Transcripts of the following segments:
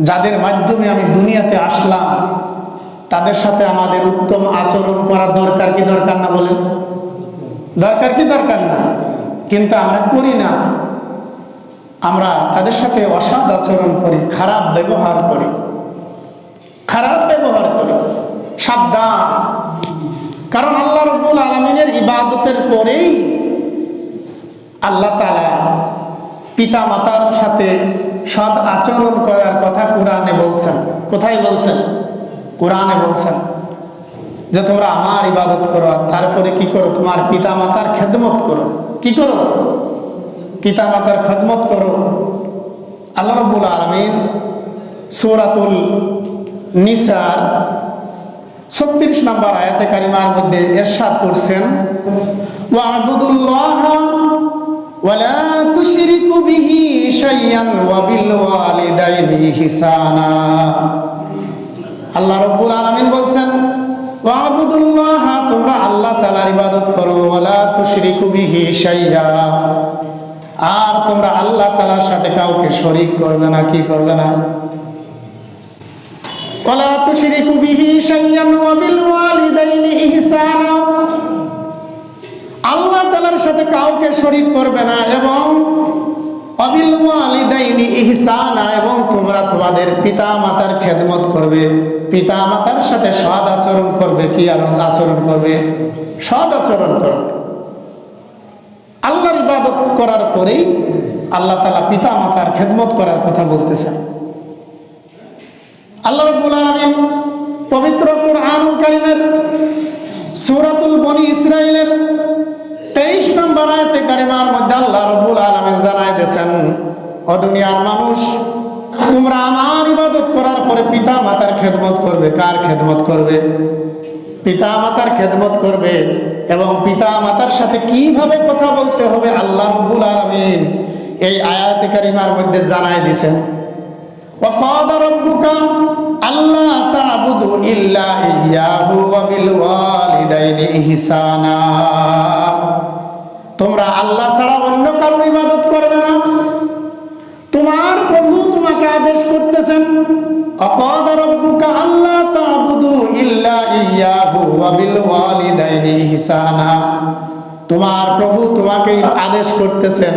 যাদের মাধ্যমে আমি দুনিয়াতে আসলাম, তাদের সাথে আমাদের উত্তম আচরণ করা দরকার কি দরকার না বলেন? দরকার কি দরকার না? কিন্তু আমরা করি না। আমরা তাদের সাথে অসৎ আচরণ করি, খারাপ ব্যবহার করি। খারাপ ব্যবহার করি। সাবধান। কারণ আল্লাহ রব্বুল আলমিনের ইবাদতের পরেই আল্লাহ তালা পিতা মাতার সাথে সৎ আচরণ করার কথা কোরআনে বলছেন। কোথায় বলছেন? কোরআনে বলছেন যে, তোমরা আমার ইবাদত করো, আর তারপরে কি করো? তোমার পিতা মাতার খেদমত করো। কি করো? পিতা মাতার খেদমত করো। আল্লাহ রব্বুল আলমিন সৌরাতুল নিসার ছত্রিশ নম্বর আয়াতে কারিমার মধ্যে এরশাদ করছেন ওয়াবুদুল্লাহ ولا تشركوا به شيئا وبالوالدين إحسانا আল্লাহ রব্বুল আলামিন বলছেন ওয়াবুদুল্লাহ তোমরা আল্লাহ তাআলার ইবাদত করো ওয়ালা তুশরিকু বিহি শাইয়্যা আর তোমরা আল্লাহ তাআলার সাথে কাউকে শরীক করবে না কি করবে না ওয়ালা তুশরিকু বিহি শাইয়্যান ওয়া বিল ওয়ালিদাইনি ইহসানা সাথে কাউকে শরীক করবে না এবং খেদমত করবে সাথে সৎ আচরণ করবে, কি আচরণ করবে? সৎ আচরণ করবে। আল্লাহর ইবাদত করার পরেই আল্লাহ তালা পিতা মাতার খেদমত করার কথা বলতেছেন। আল্লাহ রব্বুল আলমিন পবিত্র কুরআনুল কারিমের সূরাতুল বনি ইসরাইলের তেইশ নম্বর আয়তে কারিমার মধ্যে আল্লাহ রব্বুল আলমিন জানাই দিয়েছেন, ও দুনিয়ার মানুষ, তোমরা আমার ইবাদত করার পরে পিতা মাতার খেদমত করবে। কার খেদমত করবে? পিতা মাতার খেদমত করবে এবং পিতা মাতার সাথে কীভাবে কথা বলতে হবে আল্লাহ রব্বুল আলমিন এই আয়াতে কারিমার মধ্যে জানাই দিছেন আল্লাহ তাবুদু ইল্লা ইয়াহু ওয়া বিল ওয়ালিদাইনি ইহসানা। তোমরা আল্লাহ ছাড়া অন্য কারোর ইবাদত করবে না। তোমার প্রভু তোমাকে আদেশ করতেছেন, অকাদ রব্বুকা আল্লাহ তাবুদু ইল্লা ইয়াহু ওয়া বিল ওয়ালিদাইনি ইহসানা। তোমার প্রভু তোমাকে আদেশ করতেছেন।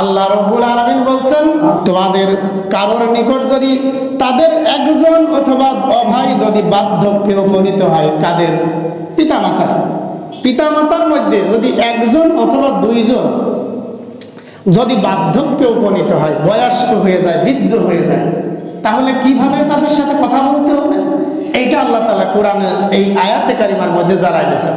আল্লাহ রব্বুল আলমিন বলছেন, তোমাদের কারোর নিকট যদি তাদের একজন অথবা অভাই যদি বার্ধক্যে উপনীত হয় কাদের মধ্যে যদি একজন অথবা দুইজন যদি বার্ধক্যে উপনীত হয়, বয়স্ক হয়ে যায়, বৃদ্ধ হয়ে যায়, তাহলে কীভাবে তাদের সাথে কথা বলতে হবে? এইটা আল্লাহ তালা কোরআনের এই আয়াতে কারিমার মধ্যে জানাই দিয়েছেন।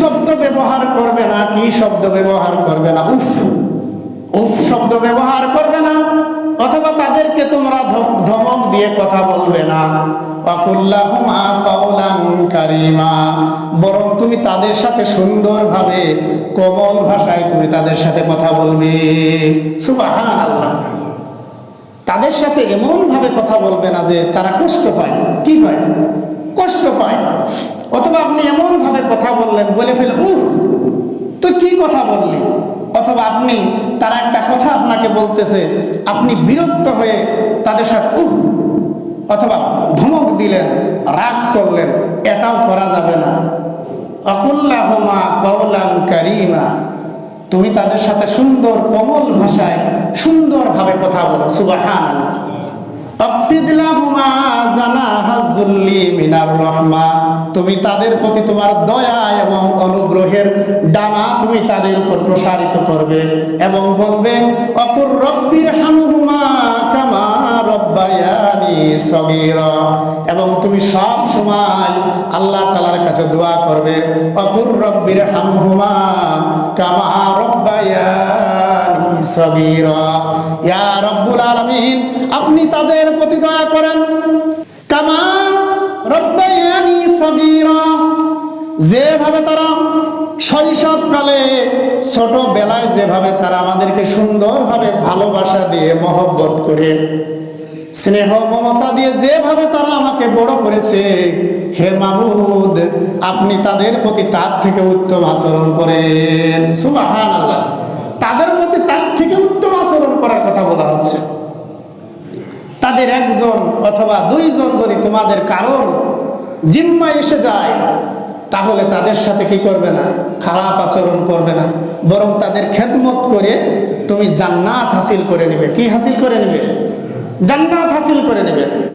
শব্দ ব্যবহার করবে না, কি শব্দ ব্যবহার করবে না? উফ উফ, শব্দ ব্যবহার করবে না। অথবা তাদেরকে তোমরা ধমক দিয়ে কথা বলবে না। কারিমা। বরং তুমি তাদের সাথে সুন্দরভাবে, কোমল ভাষায় তুমি তাদের সাথে কথা বলবে। সুবাহান আল্লাহ তাদের সাথে এমন ভাবে কথা বলবে না যে তারা কষ্ট পায়। কি পায়? কষ্ট পায়। অথবা আপনি এমন ভাবে কথা বললেন, বলে ফেলে উহ তো কি কথা বললি? অথবা আপনি, তারা একটা কথা আপনাকে বলতেছে, আপনি বিরক্ত হয়ে তাদের সাথে, উহ, অথবা ধমক দিলেন, রাগ করলেন, এটাও করা যাবে না। অকুল্লাহমা কৌলাং কারিমা, তুমি তাদের সাথে সুন্দর কোমল ভাষায় সুন্দরভাবে কথা বলো সুবাহান তুমি তাদের প্রতি তোমার দয়া এবং অনুগ্রহের ডানা তুমি তাদের উপর প্রসারিত করবে এবং বলবে অপুর রব্বির হামহুমা রব্বায়ানি সগীরা। এবং তুমি সব সময় আল্লাহ তাআলার কাছে দোয়া করবে অপুর রব্বির হামহুমা কামা রব্বায়ানি সগীরা। ইয়া রব্বুল আলামিন, আপনি তাদের প্রতি দয়া করেন। কামা রব্বায়ানি সগীরা। যেভাবে তারা শৈশবকালে, ছোটবেলায় যেভাবে তারা আমাদেরকে সুন্দরভাবে ভালোবাসা দিয়ে মহব্বত করে স্নেহ মমতা দিয়ে যেভাবে তারা আমাকে বড় করেছে, হে মাহমুদ, আপনি তাদের প্রতি তার থেকে উত্তম আচরণ করেন। সুবাহান আল্লাহ তাদের প্রতি তার থেকে উত্তম আচরণ করার কথা বলা হচ্ছে। তাদের একজন অথবা দুইজন যদি তোমাদের কারোর জিম্মা এসে যায়, তাহলে তাদের সাথে কি করবে না? খারাপ আচরণ করবে না। বরং তাদের খেদমত করে তুমি জান্নাত হাসিল করে নেবে। কি হাসিল করে নেবে? জান্নাত হাসিল করে নেবে।